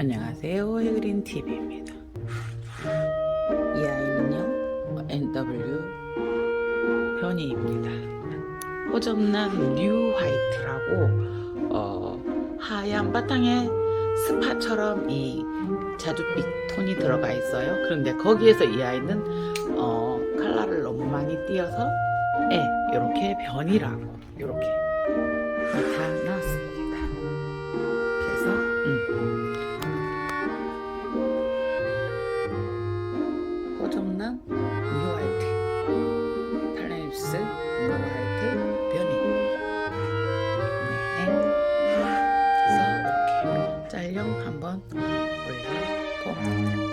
안녕하세요. 해그린 TV입니다. 이 아이는요, NW 변이입니다. 호접란 뉴 화이트라고 어, 하얀 바탕에 스파처럼 이 자줏빛 톤이 들어가 있어요. 그런데 거기에서 이 아이는 어, 컬러를 너무 많이 띄어서 예, 이렇게 변이라고 이렇게 나타났 호접란 뉴화이트 탈레닙스 뉴화이트 변이 네. 그래서 이렇게 짤령 한번 올려봅니